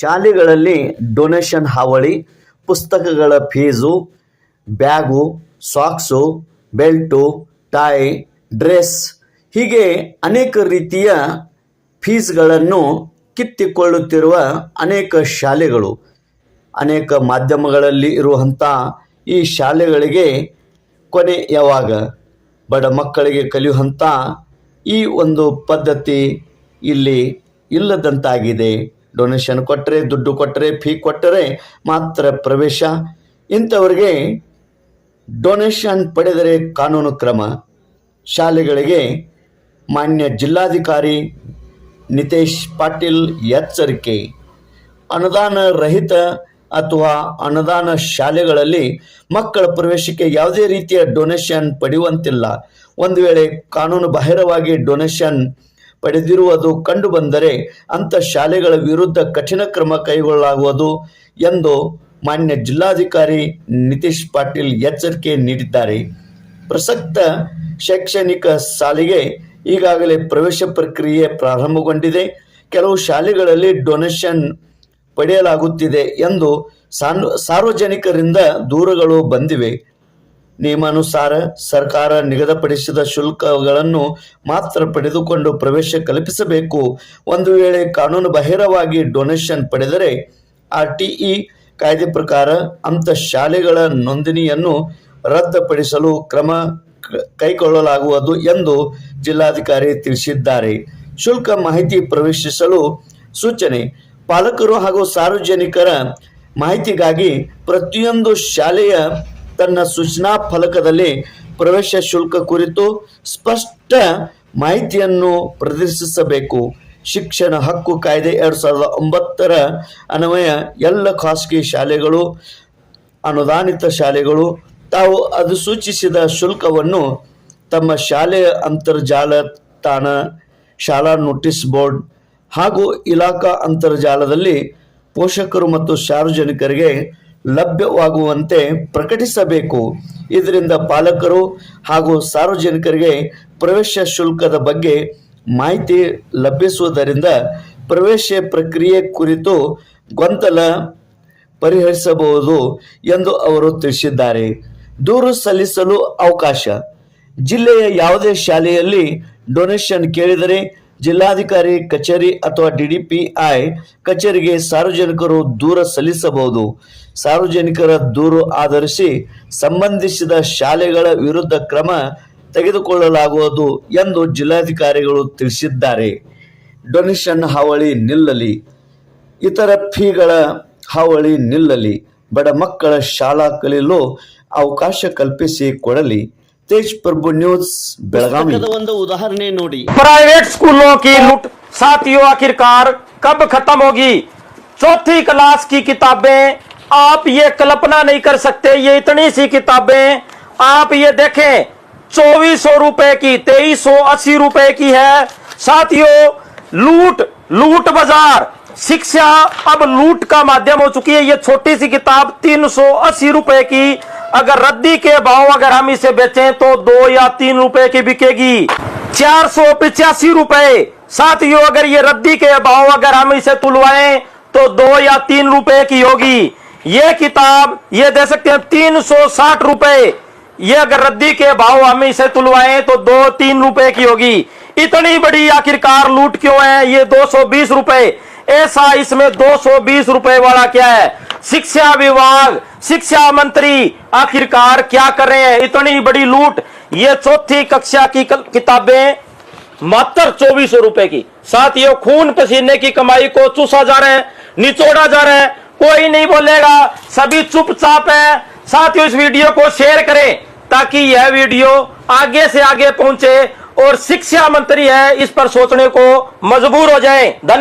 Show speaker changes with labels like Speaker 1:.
Speaker 1: ಶಾಲೆಗಳಲ್ಲಿ ಡೊನೇಷನ್ ಹಾವಳಿ, ಪುಸ್ತಕಗಳ fees, bag, socks, belt tie dress ಹೀಗೆ ಅನೇಕ ರೀತಿಯ ಫೀಸ್ಗಳನ್ನು ಕಿತ್ತಿಕೊಳ್ಳುತ್ತಿರುವ ಅನೇಕ ಶಾಲೆಗಳು. ಅನೇಕ ಮಾಧ್ಯಮಗಳಲ್ಲಿ ಇರುವಂಥ ಈ ಶಾಲೆಗಳಿಗೆ ಕೊನೆ ಯಾವಾಗ ಬಡ ಮಕ್ಕಳಿಗೆ ಕಲಿಯುವಂಥ ಈ ಒಂದು ಪದ್ಧತಿ ಇಲ್ಲಿ ಇಲ್ಲದಂತಾಗಿದೆ. ಡೊನೇಷನ್ ಕೊಟ್ಟರೆ ದುಡ್ಡು ಕೊಟ್ಟರೆ ಫೀ ಕೊಟ್ಟರೆ ಮಾತ್ರ ಪ್ರವೇಶ. ಇಂಥವ್ರಿಗೆ ಡೊನೇಷನ್ ಪಡೆದರೆ ಕಾನೂನು ಕ್ರಮ. ಶಾಲೆಗಳಿಗೆ ಮಾನ್ಯ ಜಿಲ್ಲಾಧಿಕಾರಿ ನಿತೇಶ್ ಪಾಟೀಲ್ ಎಚ್ಚರಿಕೆ. ಅನುದಾನ ರಹಿತ ಅಥವಾ ಅನುದಾನ ಶಾಲೆಗಳಲ್ಲಿ ಮಕ್ಕಳ ಪ್ರವೇಶಕ್ಕೆ ಯಾವುದೇ ರೀತಿಯ ಡೊನೇಷನ್ ಪಡೆಯುವಂತಿಲ್ಲ. ಒಂದು ವೇಳೆ ಕಾನೂನು ಬಾಹಿರವಾಗಿ ಡೊನೇಷನ್ ಪಡೆದಿರುವುದು ಕಂಡು ಬಂದರೆ ಅಂಥ ಶಾಲೆಗಳ ವಿರುದ್ಧ ಕಠಿಣ ಕ್ರಮ ಕೈಗೊಳ್ಳಲಾಗುವುದು ಎಂದು ಮಾನ್ಯ ಜಿಲ್ಲಾಧಿಕಾರಿ ನಿತೀಶ್ ಪಾಟೀಲ್ ಎಚ್ಚರಿಕೆ ನೀಡಿದ್ದಾರೆ. ಪ್ರಸಕ್ತ ಶೈಕ್ಷಣಿಕ ಸಾಲಿಗೆ ಈಗಾಗಲೇ ಪ್ರವೇಶ ಪ್ರಕ್ರಿಯೆ ಪ್ರಾರಂಭಗೊಂಡಿದೆ. ಕೆಲವು ಶಾಲೆಗಳಲ್ಲಿ ಡೊನೇಷನ್ ಪಡೆಯಲಾಗುತ್ತಿದೆ ಎಂದು ಸಾರ್ವಜನಿಕರಿಂದ ದೂರುಗಳು ಬಂದಿವೆ. ನಿಯಮಾನುಸಾರ ಸರ್ಕಾರ ನಿಗದಿಪಡಿಸಿದ ಶುಲ್ಕಗಳನ್ನು ಮಾತ್ರ ಪಡೆದುಕೊಂಡು ಪ್ರವೇಶ ಕಲ್ಪಿಸಬೇಕು. ಒಂದು ವೇಳೆ ಕಾನೂನು ಬಾಹಿರವಾಗಿ ಡೊನೇಷನ್ ಪಡೆದರೆ ಆರ್ ಟಿ ಕಾಯ್ದೆ ಪ್ರಕಾರ ಅಂಥ ಶಾಲೆಗಳ ನೋಂದಣಿಯನ್ನು ರದ್ದುಪಡಿಸಲು ಕ್ರಮ ಕೈಗೊಳ್ಳಲಾಗುವುದು ಎಂದು ಜಿಲ್ಲಾಧಿಕಾರಿ ತಿಳಿಸಿದ್ದಾರೆ. ಶುಲ್ಕ ಮಾಹಿತಿ ಪ್ರವೇಶಿಸಲು ಸೂಚನೆ, ಪಾಲಕರು ಹಾಗೂ ಸಾರ್ವಜನಿಕರ ಮಾಹಿತಿಗಾಗಿ ಪ್ರತಿಯೊಂದು ಶಾಲೆಯ ತನ್ನ ಸೂಚನಾ ಫಲಕದಲ್ಲಿ ಪ್ರವೇಶ ಶುಲ್ಕ ಕುರಿತು ಸ್ಪಷ್ಟ ಮಾಹಿತಿಯನ್ನು ಪ್ರದರ್ಶಿಸಬೇಕು. ಶಿಕ್ಷಣ ಹಕ್ಕು ಕಾಯ್ದೆ ಎರಡು ಸಾವಿರದ ಒಂಬತ್ತರ ಅನ್ವಯ ಎಲ್ಲ ಖಾಸಗಿ ಶಾಲೆಗಳು, ಅನುದಾನಿತ ಶಾಲೆಗಳು, ತಾವು ಅದು ಸೂಚಿಸಿದ ಶುಲ್ಕವನ್ನು ತಮ್ಮ ಶಾಲೆಯ ಅಂತರ್ಜಾಲ ತಾಣ ಶಾಲಾ ನೋಟಿಸ್ ಬೋರ್ಡ್ ಹಾಗೂ ಇಲಾಖಾ ಅಂತರ್ಜಾಲದಲ್ಲಿ ಪೋಷಕರು ಮತ್ತು ಸಾರ್ವಜನಿಕರಿಗೆ ಲಭ್ಯವಾಗುವಂತೆ ಪ್ರಕಟಿಸಬೇಕು. ಇದರಿಂದ ಪಾಲಕರು ಹಾಗೂ ಸಾರ್ವಜನಿಕರಿಗೆ ಪ್ರವೇಶ ಶುಲ್ಕದ ಬಗ್ಗೆ ಮಾಹಿತಿ ಲಭಿಸುವುದರಿಂದ ಪ್ರವೇಶ ಪ್ರಕ್ರಿಯೆ ಕುರಿತು ಗೊಂದಲ ಪರಿಹರಿಸಬಹುದು ಎಂದು ಅವರು ತಿಳಿಸಿದ್ದಾರೆ. ದೂರು ಸಲ್ಲಿಸಲು ಅವಕಾಶ. ಜಿಲ್ಲೆಯ ಯಾವುದೇ ಶಾಲೆಯಲ್ಲಿ ಡೊನೇಷನ್ ಕೇಳಿದರೆ ಜಿಲ್ಲಾಧಿಕಾರಿ, ಕಚೇರಿ ಅಥವಾ ಡಿಡಿಪಿಐ ಕಚೇರಿಗೆ ಸಾರ್ವಜನಿಕರು ದೂರ ಸಲ್ಲಿಸಬಹುದು. ಸಾರ್ವಜನಿಕರ ದೂರು ಆಧರಿಸಿ ಸಂಬಂಧಿಸಿದ ಶಾಲೆಗಳ ವಿರುದ್ಧ ಕ್ರಮ ತೆಗೆದುಕೊಳ್ಳಲಾಗುವುದು ಎಂದು ಜಿಲ್ಲಾಧಿಕಾರಿಗಳು ತಿಳಿಸಿದ್ದಾರೆ. ಡೊನೇಷನ್ ಹಾವಳಿ ನಿಲ್ಲಲಿ. ಇತರ ಫೀಗಳ ಹಾವಳಿ ನಿಲ್ಲಲಿ. ಬಡ ಮಕ್ಕಳ ಶಾಲಾ ಕಲಿಯಲು ಅವಕಾಶ ಕಲ್ಪಿಸಿ ಕೊಡಲಿ. ತೇಜ್ ಪ್ರಭು ನ್ಯೂಸ್ ಬೆಳಗಾವಿ ಒಂದು ಉದಾಹರಣೆ ನೋಡಿ
Speaker 2: प्राइवेट स्कूलों की लूट साथियों आखिरकार कब खत्म होगी चौथी क्लास की किताबें आप ये कल्पना नहीं कर सकते ये इतनी सी किताबें आप ये देखें चौबीस सौ रुपए की तेईस सौ अस्सी रुपए की है साथियों लूट लूट बाजार शिक्षा अब लूट का माध्यम हो चुकी है ये छोटी सी किताब तीन सौ अस्सी रुपए की अगर रद्दी के भाव अगर हम इसे बेचें तो दो या तीन रुपए की बिकेगी। चार सौ पिचासी रुपए। साथियों, अगर ये रद्दी के भाव अगर हम इसे तुलवाएँ तो दो या तीन रुपए की होगी। ये किताब, ये दे सकते हैं तीन सौ साठ रुपए। ये अगर रद्दी के भाव हम इसे तुलवाएँ तो दो तीन रुपए की होगी। इतनी बड़ी आखिरकार लूट क्यों है? ये दो सौ बीस रुपए। ऐसा इसमें दो सौ बीस रुपए वाला क्या है? शिक्षा विभाग, शिक्षा मंत्री आखिरकार क्या कर रहे हैं? इतनी बड़ी लूट। ये चौथी कक्षा की किताबें मात्र चौबीस रुपए की। साथियों, खून पसीने की कमाई को चूसा जा रहा है, निचोड़ा जा रहा है। कोई नहीं बोलेगा। सभी चुपचाप है। साथियों, इस वीडियो को शेयर करें ताकि यह वीडियो आगे से आगे पहुँचे और शिक्षा मंत्री है, इस पर सोचने को मजबूर हो जाए। धन्यवाद